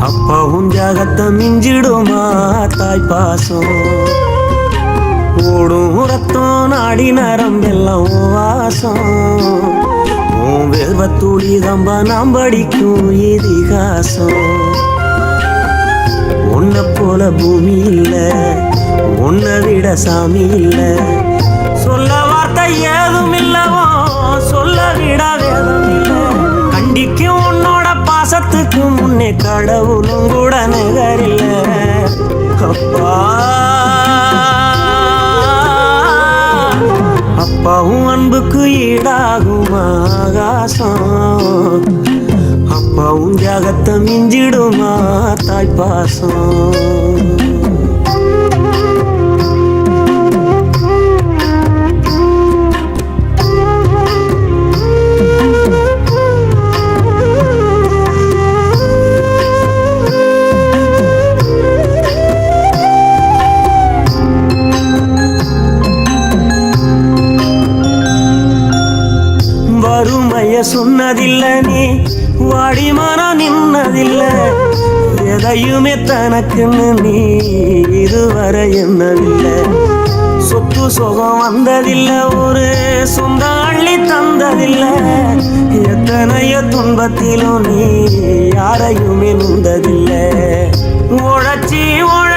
அப்பாவும் ஜாகத்தை மிஞ்சிடுமா தாய் பாசம்? ஓடும் ரத்தம் நாடி நரம்பெல்லாம் வாசம். உன் வெல்வத்துளி தம்பா நாம் படிக்கும் இதிகாசம். உன்னை போல பூமி இல்லை உன்னை விட சாமி இல்லை. சொல்ல வார்த்தை ஏதும் இல்லவா? பாசத்துக்கு கடவுளும் கூட நிகரில்ல. அப்பா. அப்பாவும் அன்புக்கு ஈடாகும் ஆகாசம். அப்பாவும் தியாகத்தை மிஞ்சிடுமா தாய் பாசம் சொன்னதில்ல நீ வாடி மனம் நின்னதில்ல. எதையுமே தனக்குன்னு நீ இதுவரை என்னதில்லை சொத்து சுகம் வந்ததில்ல ஒரு சொந்த அள்ளி தந்ததில்ல. எத்தனைய துன்பத்திலும் நீ யாரையுமே நுந்ததில்லை. உழைச்சி உழ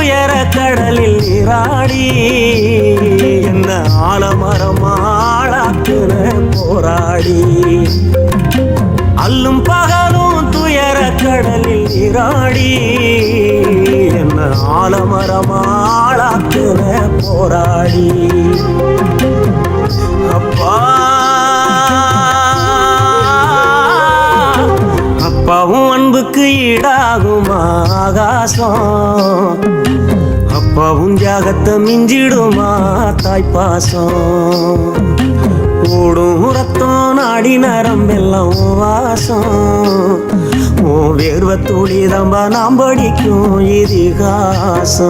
துயர கடலில் நீராடி என்ன ஆலமரமாளாக்குன போராடி. அல்லும் பகலும் துயர கடலில் நீராடி என்ன ஆலமரமாளாக்குன போராடி. அப்பா நமக்கு ஈடாகும் ஆகாசம். அப்பாவும் தியாகத்தை மிஞ்சிடுமா தாய்ப்பாசம். ஓடும் ரத்தம் நாடி நரம்பெல்லாம் வாசம். ஓ வேர்வ துளி நாம் படிக்கும் இதிகாசம்.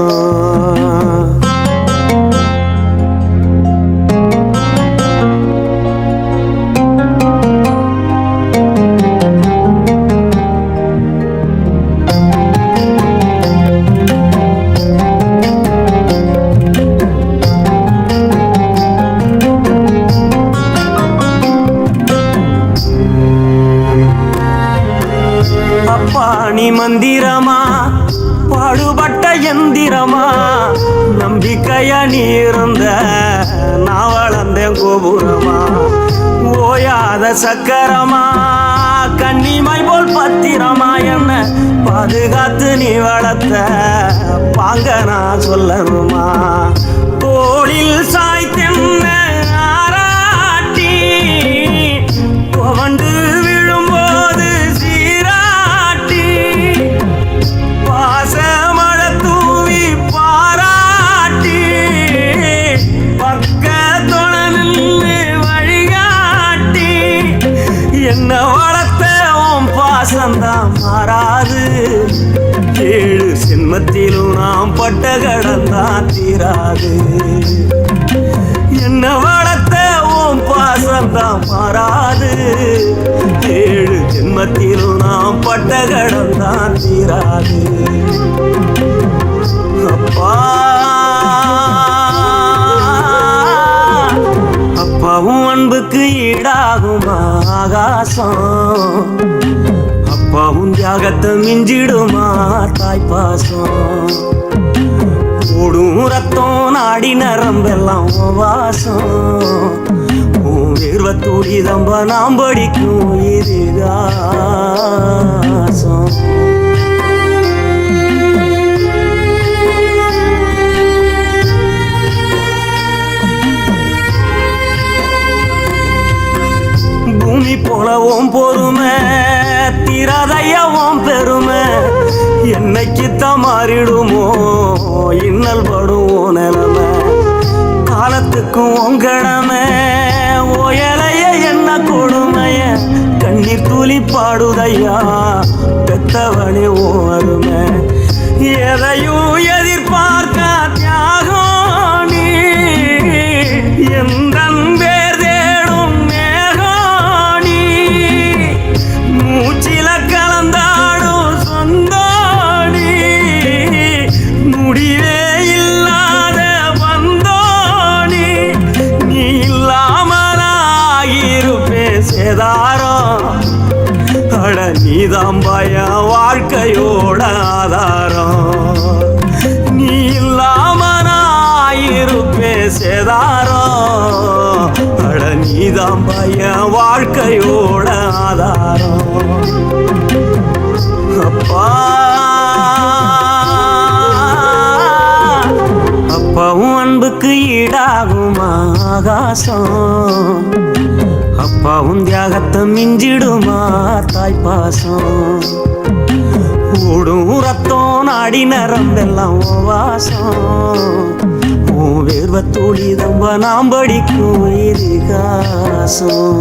நம்பிக்கையா நீ இருந்த நான் வளர்ந்தேன் கோபுரமா? ஓயாத சக்கரமா? கண்ணிமை போல் பத்திரமா என்ன? பாதுகாத்து நீ வளர்த்த பாங்க நான் சொல்லணுமா? வளர்த்த உன் பாசந்தான் மாறாது. ஏழு சின்மத்திலும் நாம் பட்ட கடந்தான் தீராது. என்ன வளர்த்த உன் பாசந்தான் மாறாது. ஏழு ஜென்மத்திலும் நாம் பட்ட கடந்தான் தீராது. அப்பா. அன்புக்கு ஈடாகும் ஆகாசம். அப்பாவும் தியாகத்தை மிஞ்சிடுமா தாய்ப்பாசம் பாசம். ஓடும் ரத்தம் நாடி நரம்பெல்லாம் வாசம். உன் வேர்வத்தோடி தம்ப நாம் படிக்கும் இதுகாசம் தீராதையவும் பெருமை. என்னைக்கு தான் மாறிடுமோ? இன்னல் படுவோம் நிலமை. காலத்துக்கும் உங்கடமை ஓயலைய என்ன கொடுமைய. கண்ணீர் தூளி பாடுதையா? பெத்தவனே ஓருமை எதையும் எதிர்பார் சேதாரம் அட நீதான் பய வாழ்க்கையோட ஆதாரம். நீ இல்லாம இல்லாமலாயிருப்பே சேதாரம். அட நீதான் பய வாழ்க்கையோட ஆதாரம். அப்பா. நமக்கு ஈடாகும் ஆகாசம். அப்பாவும் தியாகத்தை மிஞ்சிடுமா தாய்ப்பாசம். ஓடும் ரத்தம் நாடி நரம்பெல்லாம் வாசம். உன் வேர்வ துளி தம்ப நாம் படிக்கும் இதிகாசம்.